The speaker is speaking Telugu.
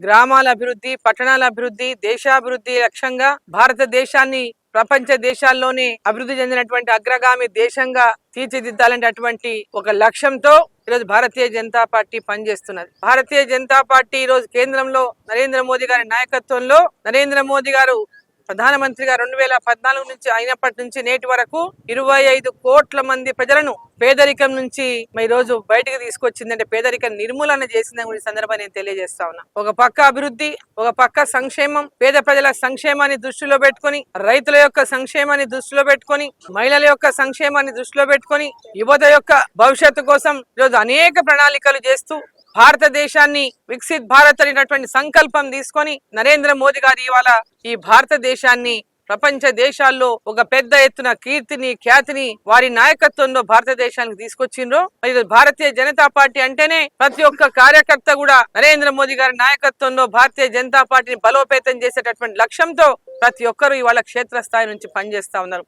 గ్రామాల అభివృద్ధి పట్టణాల అభివృద్ధి దేశాభివృద్ధి లక్ష్యంగా భారతదేశాన్ని ప్రపంచ దేశాల్లోనే అభివృద్ధి చెందినటువంటి అగ్రగామి దేశంగా తీర్చిదిద్దాలంటే అటువంటి ఒక లక్ష్యంతో ఈరోజు భారతీయ జనతా పార్టీ పనిచేస్తున్నది. భారతీయ జనతా పార్టీ ఈ రోజు కేంద్రంలో నరేంద్ర మోదీ గారి నాయకత్వంలో నరేంద్ర మోదీ గారు ప్రధానమంత్రిగా రెండు వేల పద్నాలుగు నుంచి అయినప్పటి నుంచి నేటి వరకు ఇరవై ఐదు కోట్ల మంది ప్రజలను పేదరికం నుంచి ఈ రోజు బయటకు తీసుకొచ్చిందంటే పేదరిక నిర్మూలన చేసిందని కూడా ఈ సందర్భంగా నేను తెలియజేస్తా ఉన్నా. ఒక పక్క అభివృద్ధి ఒక పక్క సంక్షేమం పేద ప్రజల సంక్షేమాన్ని దృష్టిలో పెట్టుకొని రైతుల యొక్క సంక్షేమాన్ని దృష్టిలో పెట్టుకొని మహిళల యొక్క సంక్షేమాన్ని దృష్టిలో పెట్టుకొని యువత యొక్క భవిష్యత్తు కోసం ఈరోజు అనేక ప్రణాళికలు చేస్తూ భారతదేశాన్ని వికసిత్ భారత్ అనేటటువంటి సంకల్పం తీసుకొని నరేంద్ర మోదీ గారు ఇవాళ ఈ భారతదేశాన్ని ప్రపంచ దేశాల్లో ఒక పెద్ద ఎత్తున కీర్తిని ఖ్యాతిని వారి నాయకత్వంలో భారతదేశానికి తీసుకొచ్చిండ్రు. మరి ఇది భారతీయ జనతా పార్టీ అంటేనే ప్రతి ఒక్క కార్యకర్త కూడా నరేంద్ర మోదీ గారి నాయకత్వంలో భారతీయ జనతా పార్టీని బలోపేతం చేసేటటువంటి లక్ష్యంతో ప్రతి ఒక్కరూ ఇవాళ క్షేత్రస్థాయి నుంచి పనిచేస్తా ఉన్నారు.